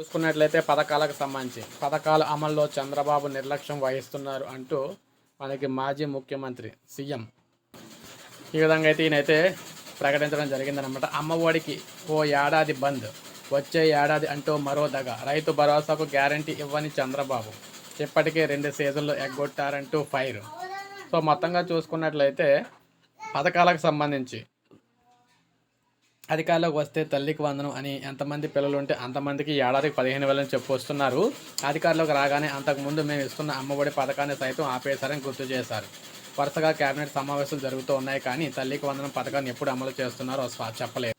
చూసుకున్నట్లయితే పథకాలకు సంబంధించి పథకాల అమల్లో చంద్రబాబు నిర్లక్ష్యం వహిస్తున్నారు అంటూ మనకి మాజీ ముఖ్యమంత్రి సీఎం ఈ విధంగా అయితే ఈయనైతే ప్రకటించడం జరిగిందనమాట అమ్మఒడికి ఓ ఏడాది బంద్ వచ్చే ఏడాది అంటూ మరో దగ. రైతు భరోసాకు గ్యారంటీ ఇవ్వని చంద్రబాబు ఇప్పటికే రెండు సీజన్లు ఎగ్గొట్టారంటూ ఫైర్. సో మొత్తంగా చూసుకున్నట్లయితే పథకాలకు సంబంధించి అధికారంలోకి వస్తే తల్లికి వందనం అని ఎంతమంది పిల్లలు ఉంటే అంతమందికి ఏడాదికి పదిహేను వేలని చెప్పి వస్తున్నారు. అధికారంలోకి రాగానే అంతకుముందు మేము ఇస్తున్న అమ్మఒడి పథకాన్ని సైతం ఆపేశారని గుర్తు చేశారు. వరుసగా కేబినెట్ సమావేశాలు జరుగుతూ ఉన్నాయి కానీ తల్లికి వందనం పథకాన్ని ఎప్పుడు అమలు చేస్తున్నారో చెప్పలేదు.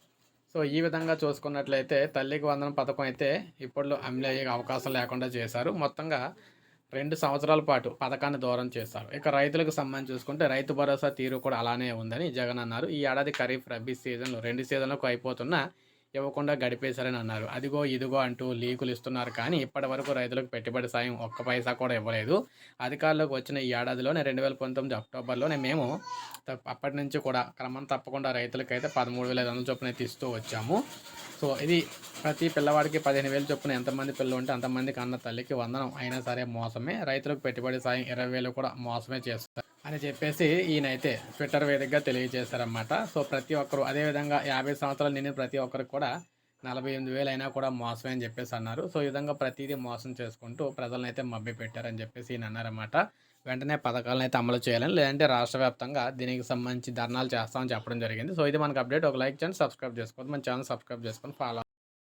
సో ఈ విధంగా చూసుకున్నట్లయితే తల్లికి వందనం పథకం అయితే ఇప్పుడు అమలు అయ్యే అవకాశం లేకుండా చేశారు. మొత్తంగా రెండు సంవత్సరాల పాటు పథకాన్ని దూరం చేశారు ఇక రైతులకు సంబంధించి చూసుకుంటే రైతు భరోసా తీరు కూడా అలానే ఉందని జగన్ అన్నారు. ఈ ఏడాది ఖరీఫ్ రబీ సీజన్లు రెండు సీజన్లకు అయిపోతున్నా ఇవ్వకుండా గడిపేశారని అన్నారు. అదిగో ఇదిగో అంటూ లీకులు ఇస్తున్నారు కానీ ఇప్పటి వరకు రైతులకు పెట్టుబడి సాయం ఒక్క పైసా కూడా ఇవ్వలేదు. అధికారులకు వచ్చిన ఈ ఏడాదిలోనే రెండు వేల పంతొమ్మిది అక్టోబర్లోనే మేము అప్పటి నుంచి కూడా క్రమం తప్పకుండా రైతులకైతే పదమూడు వేల ఐదు వందల చొప్పున తీస్తూ వచ్చాము. సో ఇది ప్రతి పిల్లవాడికి పదిహేను వేలు చొప్పున ఎంతమంది పిల్లలు ఉంటే అంతమందికి అన్న తల్లికి వందనం. అయినా సరే మోసమే. రైతులకు పెట్టుబడి సాయం ఇరవై వేలు కూడా మోసమే చేస్తారు. అని చెప్పేసి ఈయనైతే ట్విట్టర్ వేదికగా తెలియజేశారన్నమాట. సో ప్రతి ఒక్కరు అదేవిధంగా యాభై సంవత్సరాలు నిండిన ప్రతి ఒక్కరికి కూడా నలభై ఎనిమిది వేలు అయినా కూడా మోసమే అని చెప్పేసి అన్నారు. సో ఈ విధంగా ప్రతిదీ మోసం చేసుకుంటూ ప్రజలను అయితే మభ్య పెట్టారని చెప్పేసి ఈయన అన్నారన్నమాట. వెంటనే పథకాలను అయితే అమలు చేయాలని లేదంటే రాష్ట్ర వ్యాప్తంగా దీనికి సంబంధించి ధర్నాలు చేస్తామని చెప్పడం జరిగింది. సో ఇది మనకు అప్డేట్. ఒక లైక్ చేయండి సబ్స్క్రైబ్ చేసుకోండి మన ఛానల్ సబ్స్క్రైబ్ చేసుకొని ఫాలో